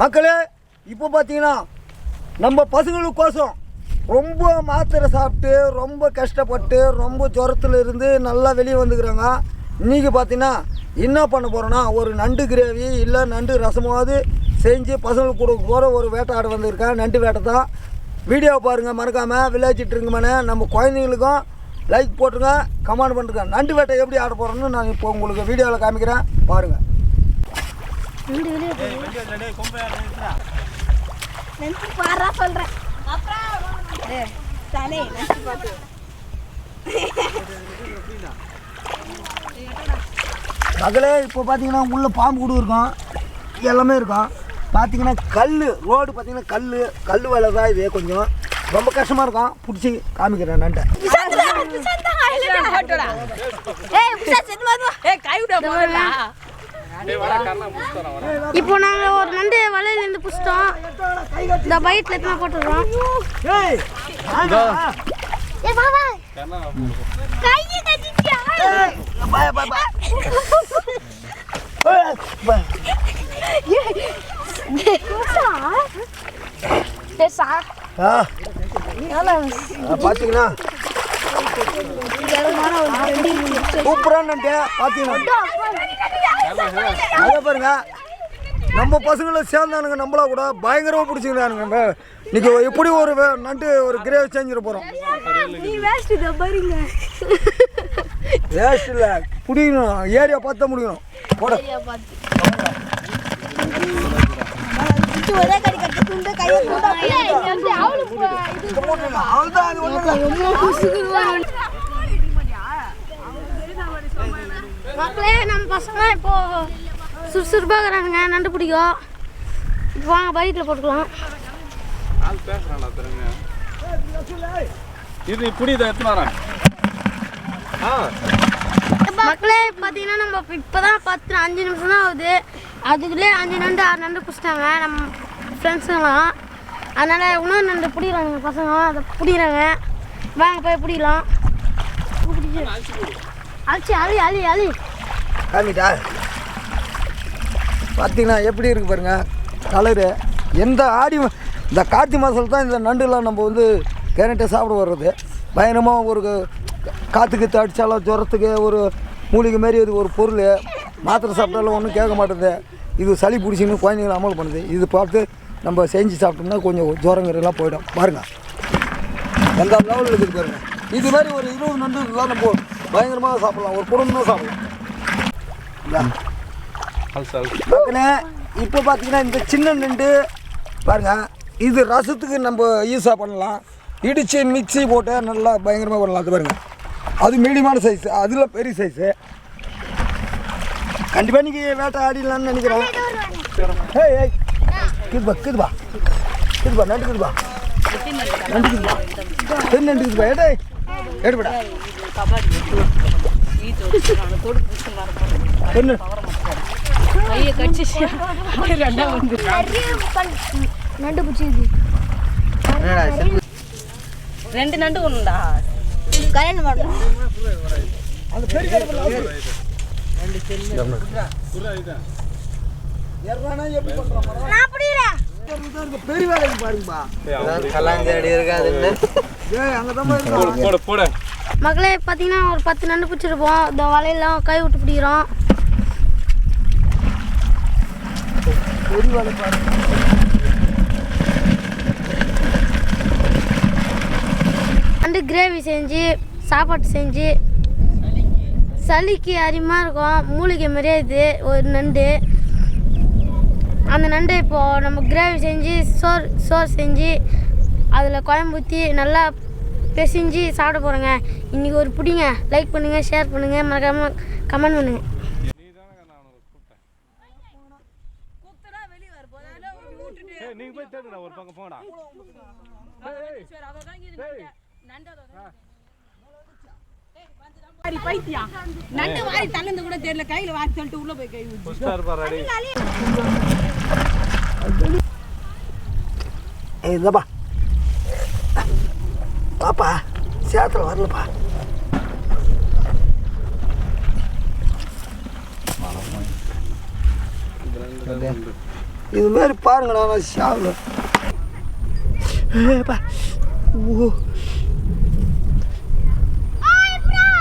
மக்களே இப்போ பார்த்தீங்கன்னா நம்ம பசங்களுக்கோசம் ரொம்ப மாத்திரை சாப்பிட்டு ரொம்ப கஷ்டப்பட்டு ரொம்ப ஜுரத்தில் இருந்து நல்லா வெளியே வந்துக்கிறாங்க. இன்றைக்கி பார்த்தீங்கன்னா என்ன பண்ண போகிறோன்னா ஒரு நண்டு கிரேவி இல்லை நண்டு ரசமாவது செஞ்சு பசங்களுக்கு கொடுக்க போகிற ஒரு வேட்டாடு வந்திருக்கேன். நண்டு வேட்டை தான். வீடியோ பாருங்கள் மறக்காமல் வில்லேஜ் ட்ரிங்க்மேனு நம்ம குழந்தைங்களுக்கும் லைக் போட்டுருங்க கமெண்ட் பண்ணுறேன் நண்டு வேட்டை எப்படி ஆட போகிறோன்னு நான் இப்போ உங்களுக்கு வீடியோவில் காமிக்கிறேன். பாருங்கள் ரெண்டு வெளியே நினைச்சு பாரா சொல்றேன். தானே நினைச்சு பார்த்து மகளே இப்போ பார்த்தீங்கன்னா உள்ள பாம்பு கூட இருக்கும். எல்லாமே இருக்கும். பார்த்தீங்கன்னா கல் ரோடு பார்த்தீங்கன்னா கல் கல் வேலை தான் இது கொஞ்சம். ரொம்ப கஷ்டமாக இருக்கும். பிடிச்சி காமிக்கிறேன் நண்டை. ஏய் கை விட இப்போ நாங்கள் ஒரு நண்டு வலையிலேருந்து பிடிச்சிட்டோம். இந்த பைட்டில் எத்தனை போட்டுடுறோம். ஏய் பார்த்தீங்கன்னா அதை பாருங்க. நம்ம பசங்களை சேர்ந்தானுங்க நம்மளா கூட. பயங்கரமாக பிடிச்சிக்கிறானுங்க இன்னைக்கு எப்படி ஒரு நண்டு ஒரு கிரேவி செஞ்சிட போகிறோம் வேஸ்ட் இல்லை. பிடிக்கணும். ஏரியா பார்த்தா முடியணும் போட. ஒரே கடி கட்டி துண்டு கையை துண்டு அவ்வளோதான் அது ஒன்றும் மக்களே நம்ம பசங்க இப்போ சுறுசுறுப்பாக இருக்கிறானுங்க நண்டு பிடிக்கும் இப்போ வாங்க பைட்டில் போட்டுக்கலாம். இது இப்படி இதை எடுத்துன்னு வரேன். ஆ. மக்களே பார்த்தீங்கன்னா நம்ம இப்போ தான் பத்து அஞ்சு நிமிஷம் தான் ஆகுது. அதுக்குள்ளே அஞ்சு நண்டு ஆறு நண்டு பிடிச்சிட்டாங்க நம்ம ஃப்ரெண்ட்ஸுங்களாம் அதனால் இன்னொரு நண்டு பிடிக்கிறாங்க பசங்க. அதை பிடிக்கிறாங்க. வாங்க போய் பிடிக்கலாம். அழிச்சு அழி அழி அழி காமிட்டா பார்த்தீங்கன்னா எப்படி இருக்கு பாருங்க. கலரு. எந்த ஆடி இந்த கார்த்தி மாதத்தில் தான் இந்த நண்டுலாம் நம்ம வந்து கேரட்டை சாப்பிட வர்றது. பயங்கரமாக ஒரு காற்றுக்கு அடித்தாலும் ஜுரத்துக்கு ஒரு மூலிகை மாரி இது ஒரு பொருள். மாத்திரை சாப்பிட்டாலும் ஒன்றும் கேட்க மாட்டேது இது சளி பிடிச்சின்னு குழந்தைங்களை அமல் பண்ணுது. இது பார்த்து நம்ம செஞ்சு சாப்பிட்டோம்னா கொஞ்சம் ஜுரங்கிறதெல்லாம் போயிடும். பாருங்க. எந்த லெவலில் இருக்குது பாருங்க. இது மாதிரி ஒரு இருபது நண்டு இருந்தால் நம்ம பயங்கரமாக சாப்பிடலாம். ஒரு குடும்பம் சாப்பிடலாம். மக்களே இப்போ பார்த்தீங்கன்னா இந்த சின்ன நண்டு பாருங்க. இது ரசத்துக்கு நம்ம யூஸாக பண்ணலாம். இடித்து மிக்ஸி போட்டு நல்லா பயங்கரமாக பண்ணலாம். அது பாருங்க. அது மீடியமான சைஸ் அதில் பெரிய சைஸு கண்டிப்பாக நீங்கள் வேட்டை ஆடிடலாம்னு நினைக்கிறேன். ஏய் ஏய். கிதுபா கிதுபா கிதுபா நண்டு கிதுபா நண்டு கிதுபா பெண் நண்டு கிதுபா ஏடே எடுபடா நண்டு ரெண்டு நண்டு ஒண்ணுடா கல்யாணம் பண்ணு பெரிய வேலைக்கு பாருங்கப்பா இருக்காதுன்னு பார்த்தீங்கன்னா ஒரு பத்து நண்டு பிடிச்சிருப்போம். இந்த வலையெல்லாம் கை விட்டு பிடிக்கிறோம். நண்டு கிரேவி செஞ்சு சாப்பாடு செஞ்சு சளிக்கு அரிமாக இருக்கும். மூலிகை மாதிரியே இது ஒரு நண்டு. அந்த நண்டு இப்போது நம்ம கிரேவி செஞ்சு சோறு சோறு செஞ்சு அதில் குழம்பு ஊற்றி நல்லா பிசைஞ்சு சாப்பிட போகிறோங்க இன்றைக்கி ஒரு பிடிங்க. லைக் பண்ணுங்கள் ஷேர் பண்ணுங்கள் மறக்காமல் கமெண்ட் பண்ணுங்கள் நீங்க போய் தேடுடா ஒரு பக்கம் போடா பைத்தியம் நண்டு வாரி தள்ளந்து கூட தெரியல. கையில வாரி தள்ளிட்டு உள்ள போய் கை இந்தப்பா. பாப்பா சேத்துல வரலப்பா. இது மாதிரி நான் ஷாவில் ஓ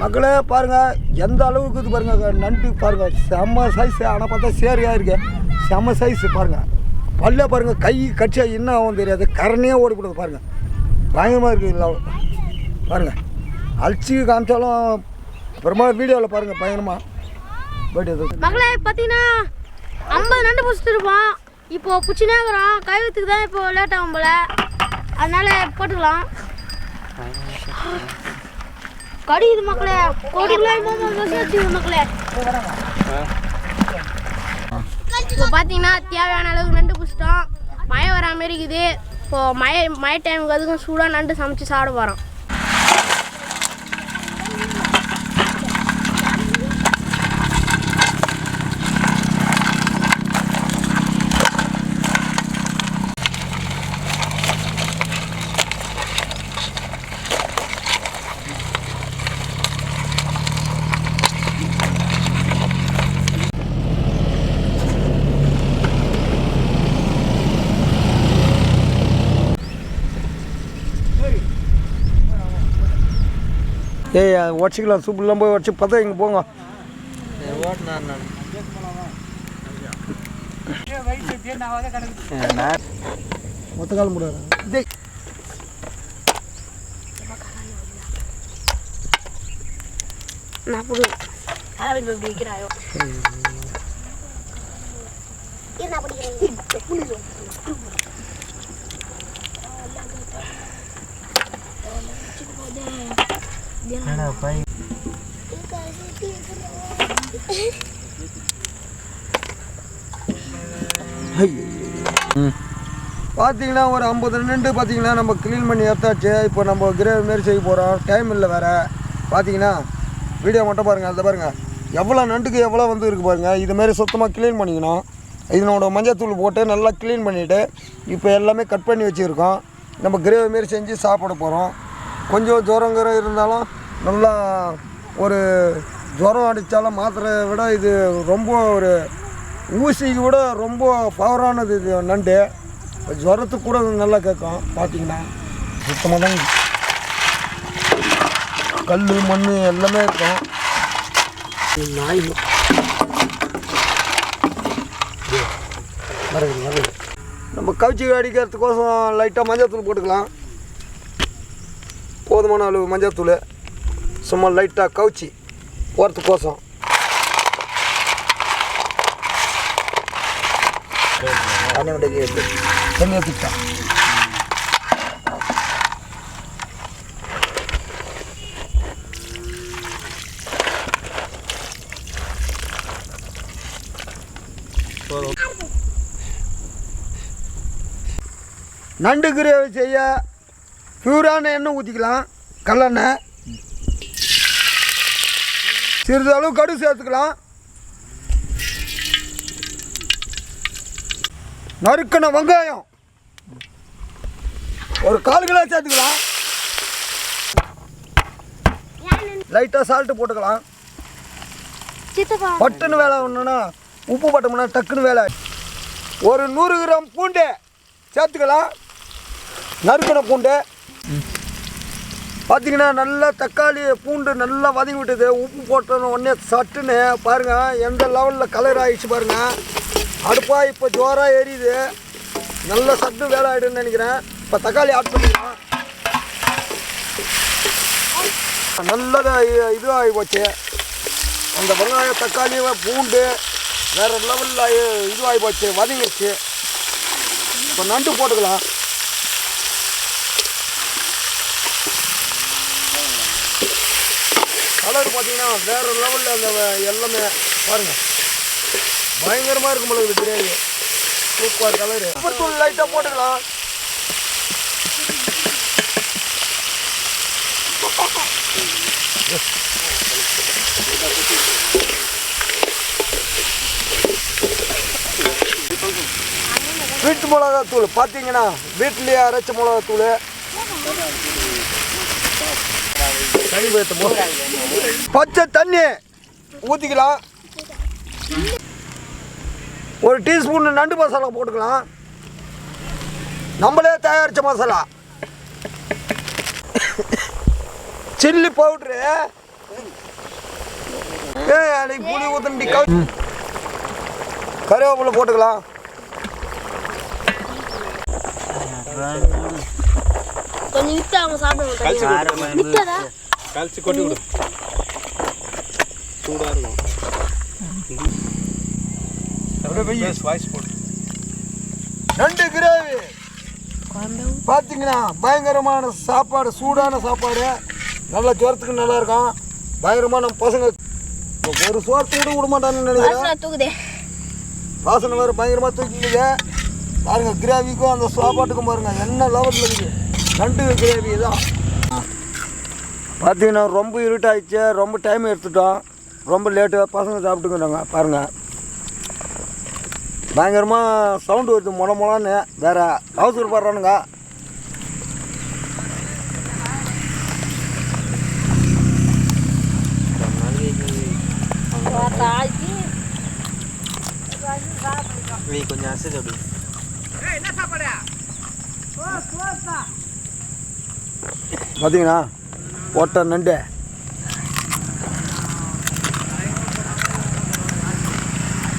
மக்களே பாருங்க எந்த அளவுக்கு இது பாருங்க நண்டு பாருங்க செம்ம சைஸ் ஆனால் பார்த்தா சேரியாக இருக்கு. செம்ம சைஸ் பாருங்க. பல்ல பாருங்க கை கட்சியா என்ன ஆகும் தெரியாது. கரணையே ஓடிக்கூடாது பாருங்க. பயங்கரமாக இருக்குது இல்லை. பாருங்க. அழிச்சு காமிச்சாலும் அப்புறமா வீடியோவில் பாருங்க பயங்கரமாக பட் இது மகளே பார்த்தீங்கன்னா ஐம்பது நண்டு பிடிச்சிட்டு இருப்போம் இப்போ பிடிச்சினே கைவத்துக்கு தான் இப்போ லேட் ஆகும் போல. அதனால போட்டுக்கலாம். கடிக்குது மக்களே. கோடிக்குள்ள மக்களே. இப்போ பார்த்தீங்கன்னா தேவையான அளவுக்கு நண்டு பிடிச்சிட்டோம் மழை வர மாதிரி இருக்குது. இப்போ மழை மழை டைமுக்கு அதுக்கும் சூடாக நண்டு சமைச்சு சாப்பிட போகிறோம் ஏய் உடச்சிக்கலாம். சூப்பர்லாம் போய் உடச்சி பார்த்தா இங்கே போங்க. ஓட்டுனா நான் மொத்த காலம் முடியாது இதே நான் புடு அளவில் இப்படி வைக்கிறாயோ என்னடா பை பார்த்தீங்கன்னா ஒரு ஐம்பது நின்று பார்த்தீங்கன்னா நம்ம க்ளீன் பண்ணி எடுத்தாச்சு இப்போ நம்ம கிரேவி மாரி செய்ய போகிறோம் டைம் இல்லை வேறு பார்த்தீங்கன்னா வீடியோ மட்டும் பாருங்கள் அதை பாருங்கள் எவ்வளோ நண்டுக்கு எவ்வளோ வந்து இருக்குது பாருங்கள் இதுமாரி மாதிரி சுத்தமாக க்ளீன் பண்ணிக்கணும் இதனோட மஞ்சத்தூள் போட்டு நல்லா க்ளீன் பண்ணிவிட்டு இப்போ எல்லாமே கட் பண்ணி வச்சுருக்கோம் நம்ம கிரேவி மாரி செஞ்சு சாப்பிட போகிறோம் கொஞ்சம் ஜோரங்கிற இருந்தாலும் நல்லா ஒரு ஜுரம் அடித்தாலும் மாத்திரை விட இது ரொம்ப ஒரு ஊசிக்கு விட ரொம்ப பவரானது இது நண்டு. ஜுரத்துக்கு கூட நல்லா கேட்கும் பார்த்தீங்கன்னா. சுத்தமாக தான் கல் மண் எல்லாமே இருக்கும். நாய். நம்ம கவிச்சி அடிக்கிறதுக்கோசம் லைட்டாக மஞ்சள் தூள் போட்டுக்கலாம். போதுமான அளவு மஞ்சள் தூள் சும்மா லைட்டாக கவுச்சி போகிறது கோசம் தண்ணி நண்டு கிரேவி செய்ய பியூரான எண்ணெய் ஊற்றிக்கலாம் கல்லெண்ணெய். சிறிதளவு கடுகு சேர்த்துக்கலாம். நறுக்கின வெங்காயம். ஒரு கால் கிலோ சேர்த்துக்கலாம். லைட்டாக சால்ட்டு போட்டுக்கலாம். பட்டுன்னு வேலை ஒன்றுனா உப்பு பட்டோம்னா டக்குன்னு வேலை. ஒரு நூறு கிராம் பூண்டு சேர்த்துக்கலாம். நறுக்கின பூண்டு. பார்த்தீங்கன்னா நல்லா தக்காளி பூண்டு நல்லா வதங்கி விட்டது. உப்பு போட்டோன்னு உடனே சட்டுன்னு பாருங்கள் எந்த லெவலில் கலர் ஆகிடுச்சு பாருங்கள் அடுப்பாக இப்போ ஜோராக எரியுது. நல்ல சட்டு வேலை ஆகிடுன்னு நினைக்கிறேன். இப்போ தக்காளி ஆட் பண்ணிக்கலாம். நல்லதாக இது ஆகி போச்சு. அந்த வெங்காயம் தக்காளி பூண்டு வேறு லெவலில் இதுவாகி போச்சு வதங்கிடுச்சு இப்போ நண்டு போட்டுக்கலாம். கலர் பார்த்தீங்கன்னா வேறு லெவலில் அந்த எல்லாமே பாருங்கள் பயங்கரமாக இருக்கும் போல பிரியாணி. சூப்பர் கலரு சூப்பர் தூள் லைட்டாக போட்டுக்கலாம். வீட்டு மிளகாத்தூள். பார்த்தீங்கன்னா வீட்டிலேயே அரைச்ச மிளகாத்தூள். பச்சை தண்ணி ஊற்றிக்கலாம் ஒரு டீஸ்பூன் நண்டு மசாலா போட்டுக்கலாம். நம்மளே தயாரித்த மசாலா. Chilli powder. ஏய் அன்னைக்கு புளி ஊத்தண்டி கருவேப்பிலை போட்டுக்கலாம். கொஞ்சம் விட்டு அவங்க சாப்பிடுவாங்க கழிச்சு கொட்டி விடு சூடாக இருக்கும் வாய்ஸ் போடு நண்டு கிரேவி பார்த்தீங்கன்னா பயங்கரமான சாப்பாடு சூடான சாப்பாடு நல்லா ஜுரத்துக்கு நல்லா இருக்கும் பயங்கரமாக நம்ம பசங்க ஒரு சோறு கூட விட மாட்டான்னு நினைக்கிறேன் தூக்குதே வாசனை வேறு பயங்கரமாக தூக்கிக்குது பாருங்க கிரேவிக்கும் அந்த சாப்பாட்டுக்கும் பாருங்க என்ன லெவலில் இருக்குது நண்டு கிரேவி தான் பார்த்தீங்கன்னா ரொம்ப இருட்டாயிடுச்சு ரொம்ப டைம் எடுத்துட்டோம். ரொம்ப லேட்டு பசங்க சாப்பிட்டுக்கிறாங்க. பாருங்கள் பயங்கரமாக சவுண்டு வருது. மொள மொளன்னு. வேறு அவசரப்படுறானுங்க நீ கொஞ்சம் அசைது அப்படி. பார்த்தீங்கன்னா ஒட்ட நண்டு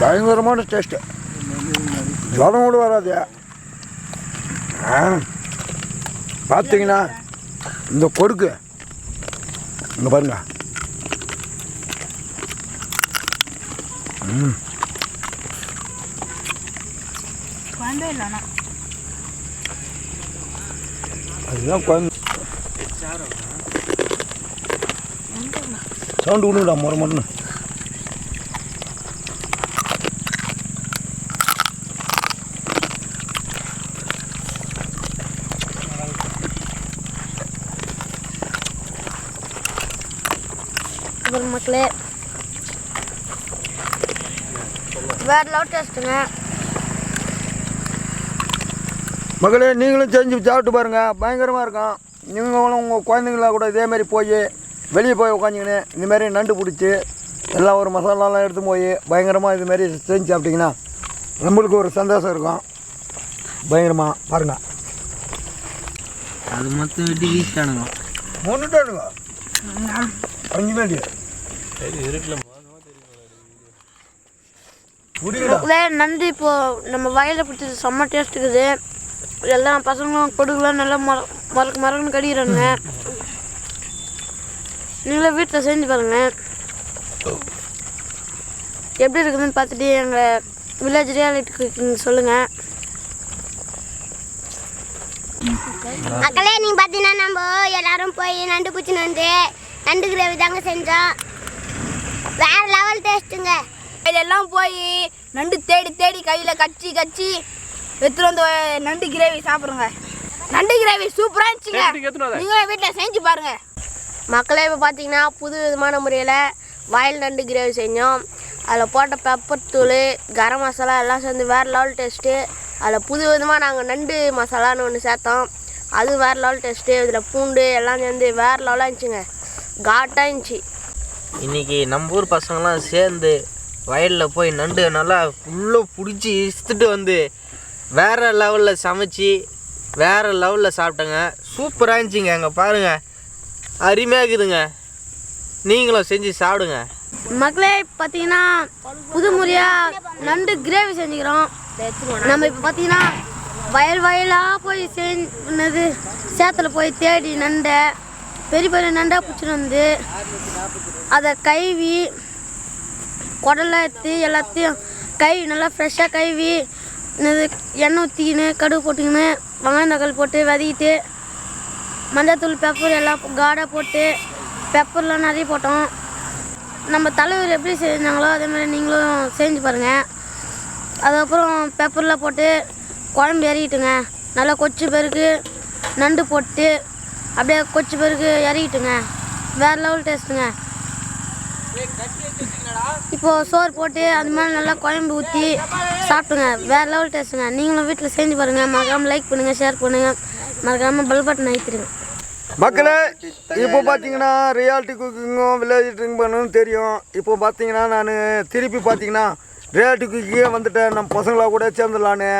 பயங்கரமான டேஸ்ட்டு ஜலம் கூட வராது. பார்த்தீங்கன்னா இந்த கொடுக்கு. இங்கே பாருங்க. அதுதான் குழம்பு. சவுண்டு விடுங்கடா முறை மட்டும் மக்களே வேற லவ் டேஸ்ட்டுங்க மகளே நீங்களும் செஞ்சு சாப்பிட்டு பாருங்கள் பயங்கரமாக இருக்கும். நீங்களும் உங்கள் குழந்தைங்களா கூட இதே மாதிரி போய் வெளியே போய் உட்காந்துக்கின்னு இந்தமாரி நண்டு பிடிச்சி எல்லாம் ஒரு மசாலாலாம் எடுத்து போய் பயங்கரமாக இதுமாரி செஞ்சு சாப்பிட்டிங்கன்னா நம்மளுக்கு ஒரு சந்தோஷம் இருக்கும். பயங்கரமாக பாருங்கள் அது மொத்தம் வெட்டி வீசிட்டானுங்க. ஒன்றுட்டானுங்க அஞ்சு வேண்டிய. நண்டு இப்போ நம்ம வயலில் பிடிச்சது செம்ம டேஸ்ட் இருக்குது. எல்லா பசங்களும் கொடுக்கலாம் நல்லா மர மறக்க மறக்கன்னு கடிக்கிறானுங்க. நீங்களே வீட்டில் செஞ்சு பாருங்க. எப்படி இருக்குதுன்னு பார்த்துட்டு எங்கள் வில்லேஜ் ரியாலிட்டி குக்கிங் சொல்லுங்கள் மக்களே நீங்க பார்த்தீங்கன்னா நம்ம எல்லாரும் போய் நண்டு பிடிச்சின்னு வந்து நண்டு கிரேவி தாங்க செஞ்சோம். வேற லெவல் டேஸ்ட்டுங்க இதெல்லாம் போய் நண்டு தேடி தேடி கையில் கச்சி கச்சி எடுத்துட்டு வந்து நண்டு கிரேவி சாப்பிடுங்க. நண்டு கிரேவி சூப்பராக இருந்துச்சுங்க? நீங்களும் வீட்டில் செஞ்சு பாருங்க. மக்களே இப்போ பார்த்தீங்கன்னா புது விதமான முறையில் வயல் நண்டு கிரேவி செஞ்சோம். அதில் போட்ட பெப்பர் தூள் கரம் மசாலா எல்லாம் சேர்ந்து வேறு லெவல் டேஸ்ட்டு அதில் புது விதமாக நாங்கள் நண்டு மசாலான்னு ஒன்று சேர்த்தோம். அது வேறு லெவல் டேஸ்ட்டு இதில் பூண்டு எல்லாம் சேர்ந்து வேறு லெவலாக இருந்துச்சுங்க. காட்டாக இருந்துச்சு. இன்றைக்கி நம்ம ஊர் பசங்களாம் சேர்ந்து வயலில் போய் நண்டு நல்லா ஃபுல்லாக பிடிச்சி இழுத்துட்டு வந்து வேறு லெவலில் சமைச்சு வேறு லெவலில் சாப்பிட்டேங்க. சூப்பராக இருந்துச்சுங்க அங்கே பாருங்கள் அருமையாக இருக்குதுங்க நீங்களும் செஞ்சு சாப்பிடுங்க. மக்களே பார்த்தீங்கன்னா புது முறையாக நண்டு கிரேவி செஞ்சுக்கிறோம். நம்ம இப்போ பார்த்தீங்கன்னா வயல் வயலாக போய் செஞ்சது சேத்துல போய் தேடி நண்டை பெரிய பெரிய நண்டாக பிடிச்சிட்டு வந்து அதை கைவி குடலாம் எடுத்து எல்லாத்தையும் கை நல்லா ஃப்ரெஷ்ஷாக கைவி என்னது எண்ணெய் ஊற்றிக்கின்னு கடுகு போட்டுக்கின்னு வெங்காயம் தக்காளி போட்டு வதக்கிட்டு மஞ்சத்தூள் பெப்பர் எல்லாம் காடாக போட்டு பெப்பர்லாம் நிறைய போட்டோம். நம்ம தலைவர் எப்படி செஞ்சாங்களோ அதே மாதிரி நீங்களும் செஞ்சு பாருங்கள் அதுக்கப்புறம் பெப்பரில் போட்டு குழம்பு இறக்கிட்டுங்க நல்லா கொச்சி பிறகு நண்டு போட்டு அப்படியே கொச்சி பிறகு இறக்கிட்டுங்க வேறு லெவல் டேஸ்ட்டுங்க இப்போது சோறு போட்டு அது மாதிரி நல்லா குழம்பு ஊற்றி சாப்பிட்டுங்க. வேறு லெவல் டேஸ்ட்டுங்க நீங்களும் வீட்டில் செஞ்சு பாருங்கள் மறக்காமல் லைக் பண்ணுங்கள் ஷேர் பண்ணுங்கள் மறக்காமல் பல் பட்டன் அழுத்திடுங்க. மக்களே இப்போ பார்த்தீங்கன்னா ரியாலிட்டி குக்கிங்கும் வில்லேஜ் ட்ரிங்க் பண்ணணும் தெரியும். இப்போ பார்த்தீங்கன்னா நான் திருப்பி பார்த்தீங்கன்னா ரியாலிட்டி குக்கிங்கே வந்துட்டேன். நம்ம பசங்களாக கூட சேர்ந்துடலான்னு.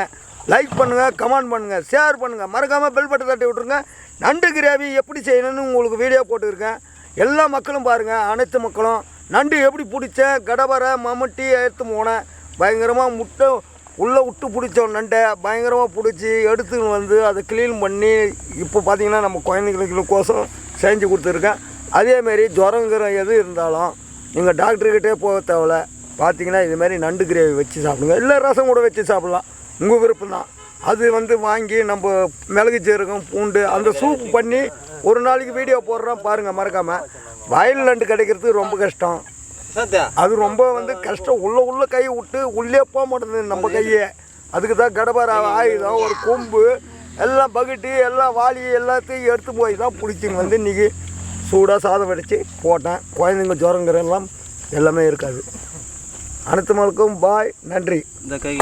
லைக் பண்ணுங்கள் கமெண்ட் பண்ணுங்கள் ஷேர் பண்ணுங்கள் மறக்காமல் பெல் பட்டை தட்டி விட்ருங்க நண்டு கிரேவி எப்படி செய்யணும்னு உங்களுக்கு வீடியோ போட்டுருக்கேன். எல்லா மக்களும் பாருங்கள் அனைத்து மக்களும். நண்டு எப்படி பிடிச்சேன் கடவரை மம்முட்டி எடுத்து போனேன் பயங்கரமாக முட்டை உள்ளே விட்டு பிடிச்சோம் நண்டை பயங்கரமாக பிடிச்சி எடுத்துன்னு வந்து அதை க்ளீன் பண்ணி இப்போ பார்த்திங்கன்னா நம்ம குழந்தைங்களுக்கோசம் செஞ்சு கொடுத்துருக்கேன். அதேமாரி ஜுரங்கிற எது இருந்தாலும் நீங்கள் டாக்டர்கிட்டே போக தேவையில்ல. பார்த்தீங்கன்னா இதுமாரி நண்டு கிரேவி வச்சு சாப்பிடுங்க. இல்லை ரசம் கூட வச்சு சாப்பிட்லாம். உங்கள் விருப்பம் தான் அது வந்து வாங்கி நம்ம மிளகு சீரகம் பூண்டு அந்த சூப் பண்ணி ஒரு நாளைக்கு வீடியோ போடுறோம் பாருங்கள் மறக்காமல் வயல் நண்டு கிடைக்கிறது ரொம்ப கஷ்டம். அது ரொம்ப வந்து கஷ்டம். உள்ள உள்ள கை விட்டு உள்ளே போக மாட்டேங்குது நம்ம கையே. அதுக்கு தான் கடப்பார ஆயுதம் ஒரு கொம்பு எல்லாம் பக்கெட்டு எல்லாம் வாளி எல்லாத்தையும் எடுத்து போய் தான் பிடிச்சின்னு வந்து இன்றைக்கி சூடாக சாதம் வடித்து போட்டேன். குழந்தைங்க ஜுரங்கிற எல்லாம் எல்லாமே இருக்காது. அனைத்து மக்களுக்கும் பாய். நன்றி. இந்த கை